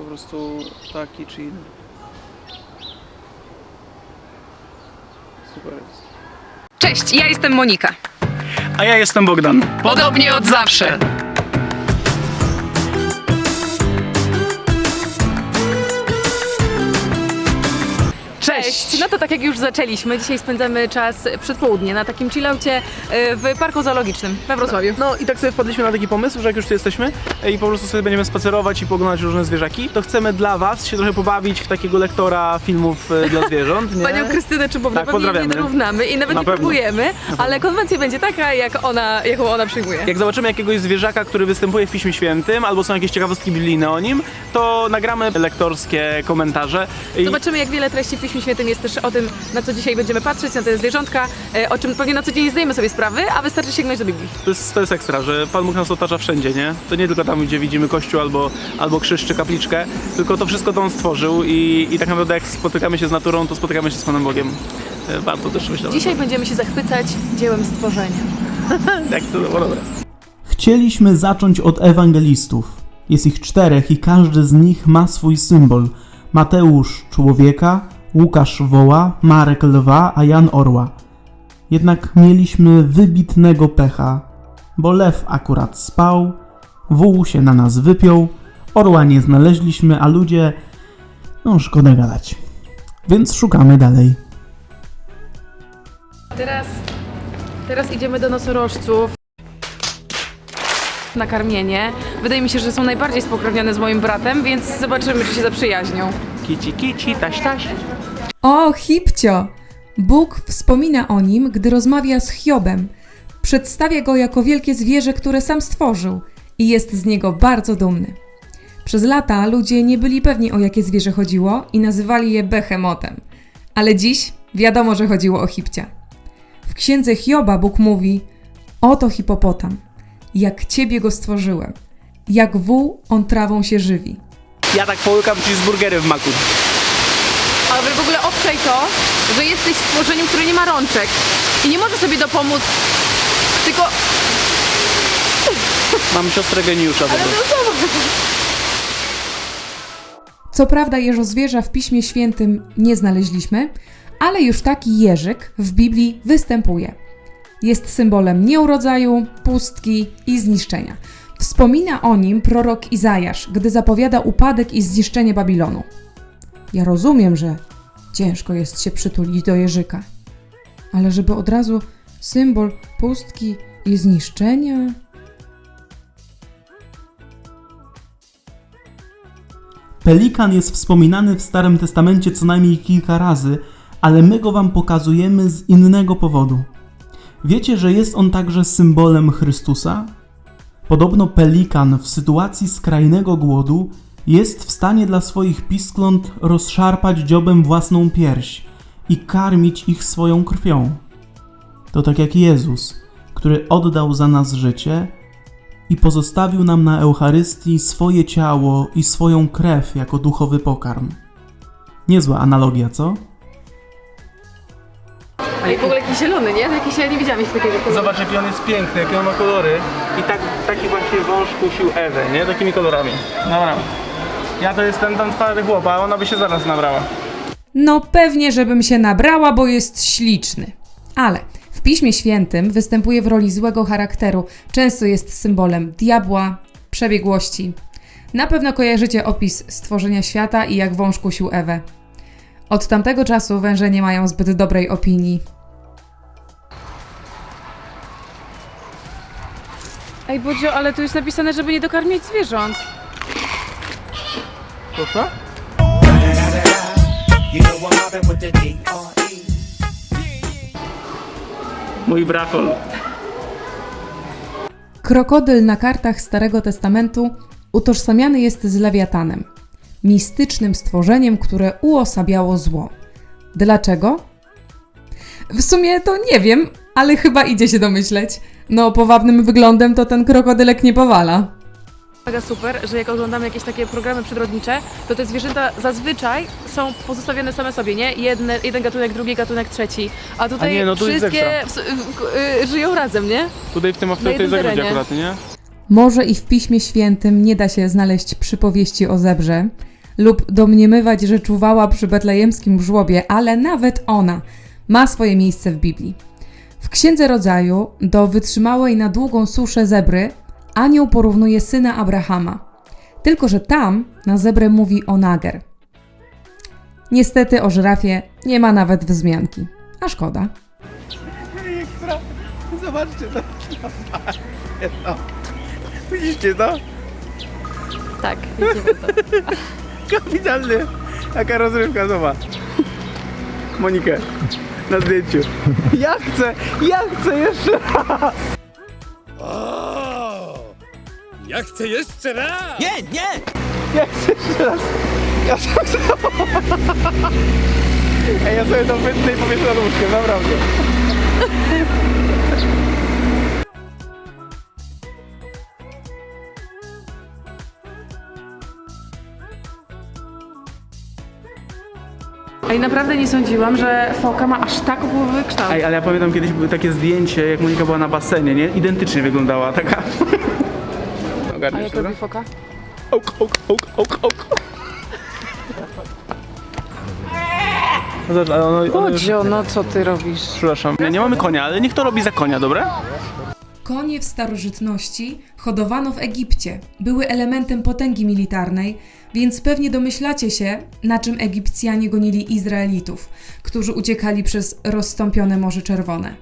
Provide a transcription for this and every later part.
po prostu taki czy inny. Super jest. Cześć, ja jestem Monika. A ja jestem Bogdan. Podobnie od zawsze. Cześć! No to tak jak już zaczęliśmy, dzisiaj spędzamy czas przed południe na takim chillaucie y, w parku zoologicznym we Wrocławiu. No i tak sobie wpadliśmy na taki pomysł, że jak już tu jesteśmy e, i po prostu sobie będziemy spacerować i poglądać różne zwierzaki, to chcemy dla Was się trochę pobawić w takiego lektora filmów e, dla zwierząt. Nie? Panią Krystynę Czubowną Tak, nie pozdrawiamy. dorównamy i nawet Na nie pewno. próbujemy, ale konwencja będzie taka, jak ona, jaką ona przyjmuje. Jak zobaczymy jakiegoś zwierzaka, który występuje w Piśmie Świętym, albo są jakieś ciekawostki biblijne o nim, to nagramy lektorskie komentarze. I Zobaczymy, jak wiele treści w Piśmie Świętym jest też o tym, na co dzisiaj będziemy patrzeć, na te zwierzątka, e, o czym pewnie na co dzień nie zdajemy sobie sprawy, a wystarczy sięgnąć do Biblii. to jest, to jest ekstra, że Pan Bóg nas otacza wszędzie, nie? To nie tylko tam, gdzie widzimy kościół albo, albo krzyż czy kapliczkę, tylko to wszystko to On stworzył i, i tak naprawdę jak spotykamy się z naturą, to spotykamy się z Panem Bogiem. E, Warto też myśleć. Dzisiaj będziemy się zachwycać dziełem stworzenia. Jak to było dobre. Chcieliśmy zacząć od ewangelistów. Jest ich czterech i każdy z nich ma swój symbol. Mateusz człowieka, Łukasz woła, Marek lwa, a Jan orła. Jednak mieliśmy wybitnego pecha, bo lew akurat spał, wół się na nas wypiął, orła nie znaleźliśmy, a ludzie... no szkoda gadać. Więc szukamy dalej. Teraz, teraz idziemy do nosorożców na karmienie. Wydaje mi się, że są najbardziej spokrewnione z moim bratem, więc zobaczymy, czy się zaprzyjaźnią. Kici, kici, taś, taś. O, Hipcio! Bóg wspomina o nim, gdy rozmawia z Hiobem. Przedstawia go jako wielkie zwierzę, które sam stworzył i jest z niego bardzo dumny. Przez lata ludzie nie byli pewni o jakie zwierzę chodziło i nazywali je behemotem. Ale dziś wiadomo, że chodziło o Hipcia. W księdze Hioba Bóg mówi: Oto hipopotam, jak ciebie go stworzyłem. Jak wół on trawą się żywi. Ja tak połykam cheeseburgery w maku. Ale w ogóle obczaj to, że jesteś stworzeniem, które nie ma rączek i nie może sobie dopomóc, tylko... Mam siostrę geniusza. po prostu. Co prawda jeżozwierza w Piśmie Świętym nie znaleźliśmy, ale już taki jeżyk w Biblii występuje. Jest symbolem nieurodzaju, pustki i zniszczenia. Wspomina o nim prorok Izajasz, gdy zapowiada upadek i zniszczenie Babilonu. Ja rozumiem, że ciężko jest się przytulić do jeżyka, ale żeby od razu symbol pustki i zniszczenia. Pelikan jest wspominany w Starym Testamencie co najmniej kilka razy, ale my go wam pokazujemy z innego powodu. Wiecie, że jest on także symbolem Chrystusa? Podobno pelikan w sytuacji skrajnego głodu jest w stanie dla swoich piskląt rozszarpać dziobem własną pierś i karmić ich swoją krwią. To tak jak Jezus, który oddał za nas życie i pozostawił nam na Eucharystii swoje ciało i swoją krew jako duchowy pokarm. Niezła analogia, co? Ale w ogóle jakiś zielony, nie? Jakiś, ja nie widziałam jeszcze takiego koloru. Zobacz jaki on jest piękny, jakie on ma kolory. I tak, taki właśnie wąż kusił Ewę, nie? Takimi kolorami. Dobra. Ja to jestem tam twardy chłop, a ona by się zaraz nabrała. No pewnie, żebym się nabrała, bo jest śliczny. Ale w Piśmie Świętym występuje w roli złego charakteru. Często jest symbolem diabła, przebiegłości. Na pewno kojarzycie opis stworzenia świata i jak wąż kusił Ewę. Od tamtego czasu węże nie mają zbyt dobrej opinii. Ej, Bodzio, ale tu jest napisane, żeby nie dokarmiać zwierząt. To co? Mój brachol. Krokodyl na kartach Starego Testamentu utożsamiany jest z lewiatanem, mistycznym stworzeniem, które uosabiało zło. Dlaczego? W sumie to nie wiem, ale chyba idzie się domyśleć. No, powabnym wyglądem to ten krokodylek nie powala. Mega super, że jak oglądamy jakieś takie programy przyrodnicze, to te zwierzęta zazwyczaj są pozostawione same sobie, nie? Jedne, jeden gatunek, drugi gatunek, trzeci. A tutaj A nie, no tu jest wszystkie w, w, y, żyją razem, nie? Tutaj w tym w tej jednym zagrodzie terenie. akurat, nie? Może i w Piśmie Świętym nie da się znaleźć przypowieści o zebrze lub domniemywać, że czuwała przy betlejemskim żłobie, ale nawet ona ma swoje miejsce w Biblii. W Księdze Rodzaju do wytrzymałej na długą suszę zebry anioł porównuje syna Abrahama. Tylko, że tam na zebrę mówi o Nager. Niestety o żyrafie nie ma nawet wzmianki. A szkoda. Zobaczcie to. No. Widzicie to? Tak, widzimy to. Kapitalny. Taka rozrywka, zobacz. Monikę na zdjęciu. Ja chcę, ja chcę jeszcze raz. Ja chcę jeszcze raz! Nie, nie! Ja chcę jeszcze raz. Ja sam Ej, ja sobie to wytnę i powiesz nad łóżkiem, naprawdę. Ej, naprawdę nie sądziłam, że foka ma aż tak głowy kształt. Ej, ale ja pamiętam kiedyś były takie zdjęcie, jak Monika była na basenie, nie? Identycznie wyglądała taka. A Ogarniesz jak to? robi foka? Ouk, ouk, ouk, ouk, ouk. No zobacz, ale ono, ono już... Bodzio, no co ty robisz? Przepraszam, nie, nie mamy konia, ale niech to robi za konia, dobra? Konie w starożytności hodowano w Egipcie, były elementem potęgi militarnej, więc pewnie domyślacie się, na czym Egipcjanie gonili Izraelitów, którzy uciekali przez rozstąpione Morze Czerwone.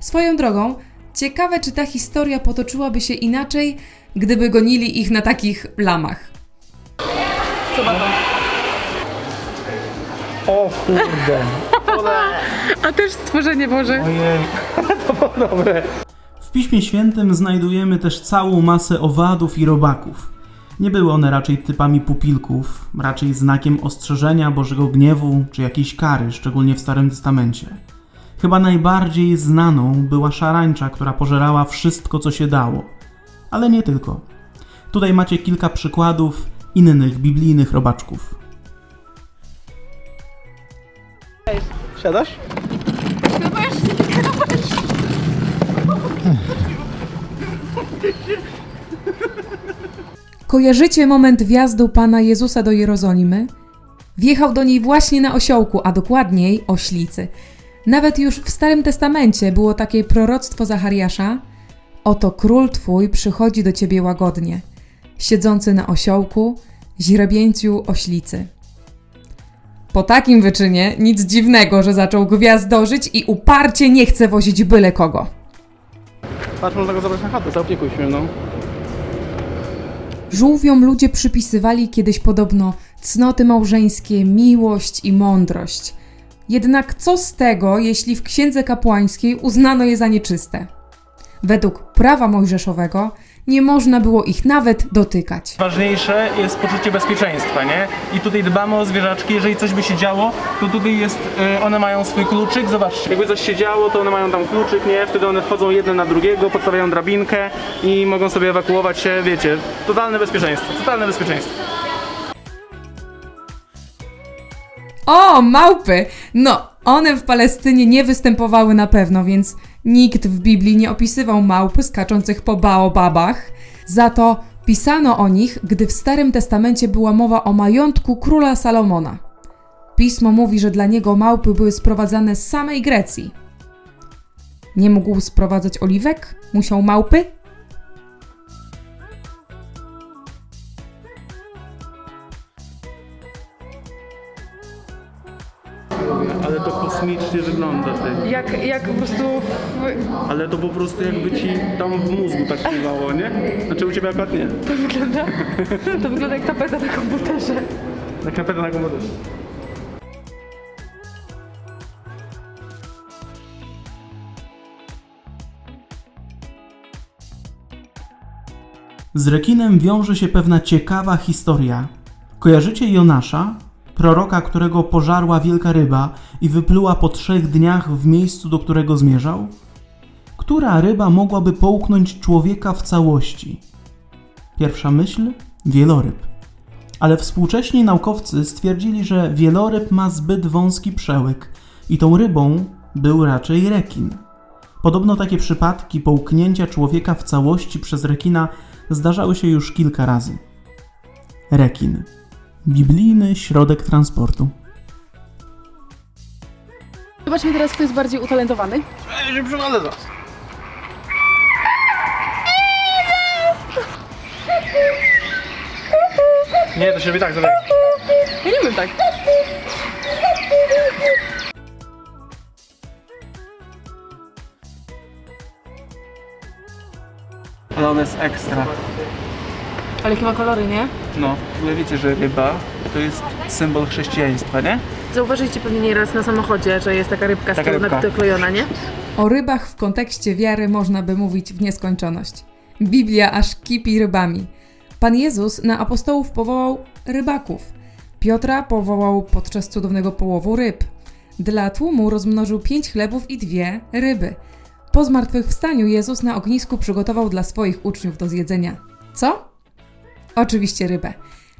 Swoją drogą, ciekawe czy ta historia potoczyłaby się inaczej, gdyby gonili ich na takich lamach. O kurde. A też stworzenie Boże. Ojej, to było dobre. W Piśmie Świętym znajdujemy też całą masę owadów i robaków. Nie były one raczej typami pupilków, raczej znakiem ostrzeżenia Bożego gniewu czy jakiejś kary, szczególnie w Starym Testamencie. Chyba najbardziej znaną była szarańcza, która pożerała wszystko, co się dało. Ale nie tylko. Tutaj macie kilka przykładów innych biblijnych robaczków. Siadasz? Kojarzycie moment wjazdu Pana Jezusa do Jerozolimy? Wjechał do niej właśnie na osiołku, a dokładniej oślicy. Nawet już w Starym Testamencie było takie proroctwo Zachariasza: Oto król twój przychodzi do ciebie łagodnie, siedzący na osiołku, źrebięciu oślicy. Po takim wyczynie nic dziwnego, że zaczął gwiazdorzyć i uparcie nie chce wozić byle kogo. Patrz, można go zabrać na chatę, zaopiekuj się mną. Żółwiom ludzie przypisywali kiedyś podobno cnoty małżeńskie, miłość i mądrość. Jednak co z tego, jeśli w księdze kapłańskiej uznano je za nieczyste? Według prawa mojżeszowego nie można było ich nawet dotykać. Ważniejsze jest poczucie bezpieczeństwa, nie? I tutaj dbamy o zwierzaczki, jeżeli coś by się działo, to tutaj jest, y, one mają swój kluczyk, zobaczcie. Jakby coś się działo, to one mają tam kluczyk, nie? Wtedy one wchodzą jedne na drugiego, podstawiają drabinkę i mogą sobie ewakuować się, wiecie, totalne bezpieczeństwo, totalne bezpieczeństwo. O, małpy! No, one w Palestynie nie występowały na pewno, więc nikt w Biblii nie opisywał małp skaczących po baobabach. Za to pisano o nich, gdy w Starym Testamencie była mowa o majątku króla Salomona. Pismo mówi, że dla niego małpy były sprowadzane z samej Grecji. Nie mógł sprowadzać oliwek? Musiał małpy? Jak, jak po prostu... w- Ale to po prostu jakby ci tam w mózgu tak pływało, nie? Znaczy u ciebie akurat nie. To wygląda, to wygląda jak tapeta na komputerze. Tak naprawdę na komputerze. Z rekinem wiąże się pewna ciekawa historia. Kojarzycie Jonasza, proroka, którego pożarła wielka ryba i wypluła po trzech dniach w miejscu, do którego zmierzał? Która ryba mogłaby połknąć człowieka w całości? Pierwsza myśl wieloryb. Ale współcześni naukowcy stwierdzili, że wieloryb ma zbyt wąski przełyk i tą rybą był raczej rekin. Podobno takie przypadki połknięcia człowieka w całości przez rekina zdarzały się już kilka razy. Rekin. Biblijny środek transportu. Zobaczmy teraz, kto jest bardziej utalentowany. Ja się przyglądam zaraz. Nie, to się robi tak, tak. Ja nie wiem tak. Ale on jest ekstra. Ale jakie ma kolory, nie? No, w ogóle wiecie, że ryba to jest symbol chrześcijaństwa, nie? Zauważyliście pewnie nieraz na samochodzie, że jest taka rybka Taka z tyłu rybka. naklejona, nie? O rybach w kontekście wiary można by mówić w nieskończoność. Biblia aż kipi rybami. Pan Jezus na apostołów powołał rybaków. Piotra powołał podczas cudownego połowu ryb. Dla tłumu rozmnożył pięć chlebów i dwie ryby. Po zmartwychwstaniu Jezus na ognisku przygotował dla swoich uczniów do zjedzenia. Co? Oczywiście rybę.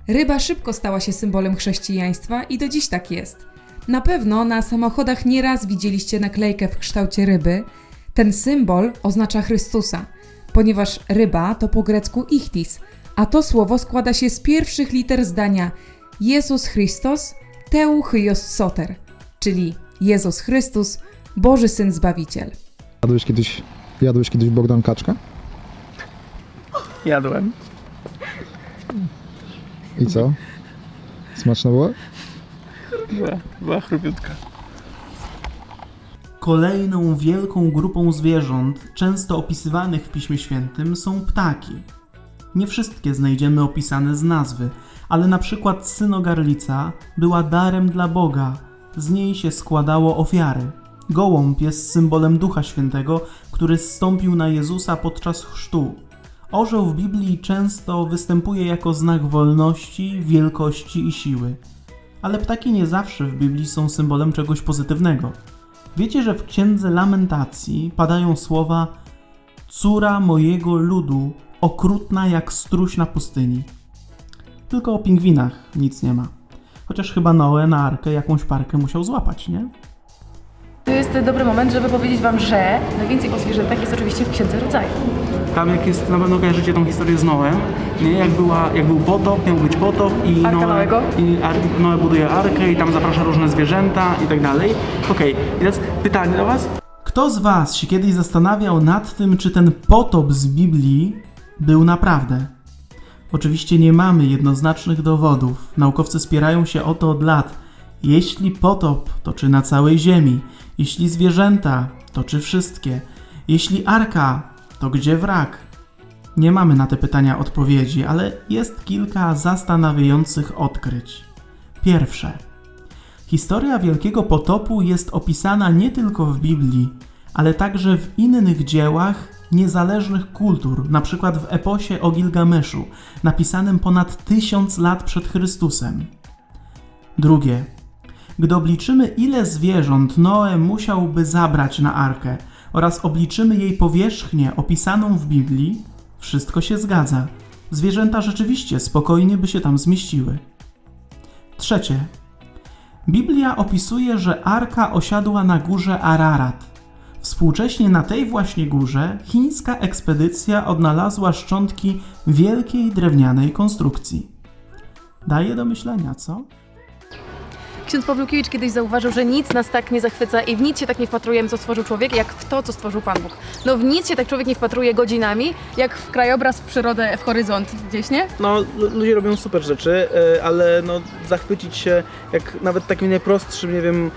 Ryba szybko stała się symbolem chrześcijaństwa i do dziś tak jest. Na pewno na samochodach nieraz widzieliście naklejkę w kształcie ryby. Ten symbol oznacza Chrystusa, ponieważ ryba to po grecku ichtis, a to słowo składa się z pierwszych liter zdania Jezus Christos Teu Hyos Soter, czyli Jezus Chrystus, Boży Syn Zbawiciel. Jadłeś kiedyś, jadłeś kiedyś Bogdan kaczkę? Jadłem. I co? Smaczna była? Była, była chrupiutka. Kolejną wielką grupą zwierząt, często opisywanych w Piśmie Świętym, są ptaki. Nie wszystkie znajdziemy opisane z nazwy, ale na przykład synogarlica była darem dla Boga, z niej się składało ofiary. Gołąb jest symbolem Ducha Świętego, który zstąpił na Jezusa podczas chrztu. Orzeł w Biblii często występuje jako znak wolności, wielkości i siły. Ale ptaki nie zawsze w Biblii są symbolem czegoś pozytywnego. Wiecie, że w księdze lamentacji padają słowa Córa mojego ludu, okrutna jak struś na pustyni. Tylko o pingwinach nic nie ma. Chociaż chyba Noe na arkę jakąś parkę musiał złapać, nie? To jest dobry moment, żeby powiedzieć Wam, że najwięcej o zwierzętach jest oczywiście w Księdze Rodzaju. Tam jak jest, na pewno kojarzycie tą historię z Noem, nie? Jak, była, jak był potop, miał być potop i Arka Noe, Noego. i Ar, Noe buduje arkę i tam zaprasza różne zwierzęta i tak dalej. Okej, teraz pytanie do was. Kto z Was się kiedyś zastanawiał nad tym, czy ten potop z Biblii był naprawdę? Oczywiście nie mamy jednoznacznych dowodów. Naukowcy spierają się o to od lat. Jeśli potop, to czy na całej Ziemi? Jeśli zwierzęta, to czy wszystkie? Jeśli arka, to gdzie wrak? Nie mamy na te pytania odpowiedzi, ale jest kilka zastanawiających odkryć. Pierwsze. Historia Wielkiego Potopu jest opisana nie tylko w Biblii, ale także w innych dziełach niezależnych kultur, np. w eposie o Gilgameszu, napisanym ponad tysiąc lat przed Chrystusem. Drugie. Gdy obliczymy, ile zwierząt Noe musiałby zabrać na arkę oraz obliczymy jej powierzchnię opisaną w Biblii, wszystko się zgadza. Zwierzęta rzeczywiście spokojnie by się tam zmieściły. Trzecie. Biblia opisuje, że arka osiadła na górze Ararat. Współcześnie na tej właśnie górze chińska ekspedycja odnalazła szczątki wielkiej drewnianej konstrukcji. Daje do myślenia, co? Ksiądz Pawlukiewicz kiedyś zauważył, że nic nas tak nie zachwyca i w nic się tak nie wpatrujemy, co stworzył człowiek, jak w to, co stworzył Pan Bóg. No w nic się tak człowiek nie wpatruje godzinami, jak w krajobraz, w przyrodę, w horyzont gdzieś, nie? No, lu- ludzie robią super rzeczy, y, ale no, zachwycić się jak nawet takim najprostszym, nie wiem,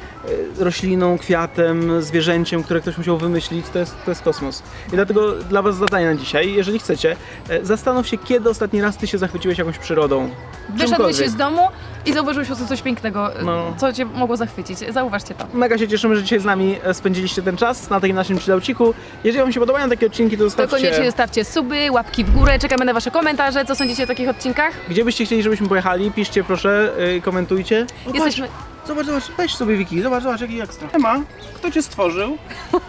y, rośliną, kwiatem, zwierzęciem, które ktoś musiał wymyślić, to jest, to jest kosmos. I dlatego dla Was zadanie na dzisiaj, jeżeli chcecie, y, zastanów się, kiedy ostatni raz Ty się zachwyciłeś jakąś przyrodą. Wyszedłeś z domu i zauważyłeś po prostu coś pięknego, No. co Cię mogło zachwycić. Zauważcie to. Mega się cieszymy, że dzisiaj z nami e, spędziliście ten czas na takim naszym chillauciku. Jeżeli Wam się podobają takie odcinki, to To zostawcie... koniecznie zostawcie suby, łapki w górę, czekamy na Wasze komentarze, co sądzicie o takich odcinkach. Gdzie byście chcieli, żebyśmy pojechali, piszcie proszę, y, komentujcie. O, Jesteśmy... Patrz, zobacz, zobacz, weź sobie Wiki, zobacz, zobacz jaki ekstra. Ema, kto Cię stworzył?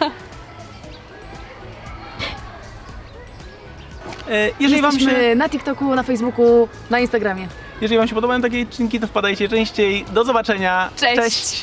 E, Jeżeli wam, Jesteśmy się, na TikToku, na Facebooku, na Instagramie. Jeżeli wam się podobają takie odcinki, to wpadajcie częściej. Do zobaczenia. Cześć. Cześć.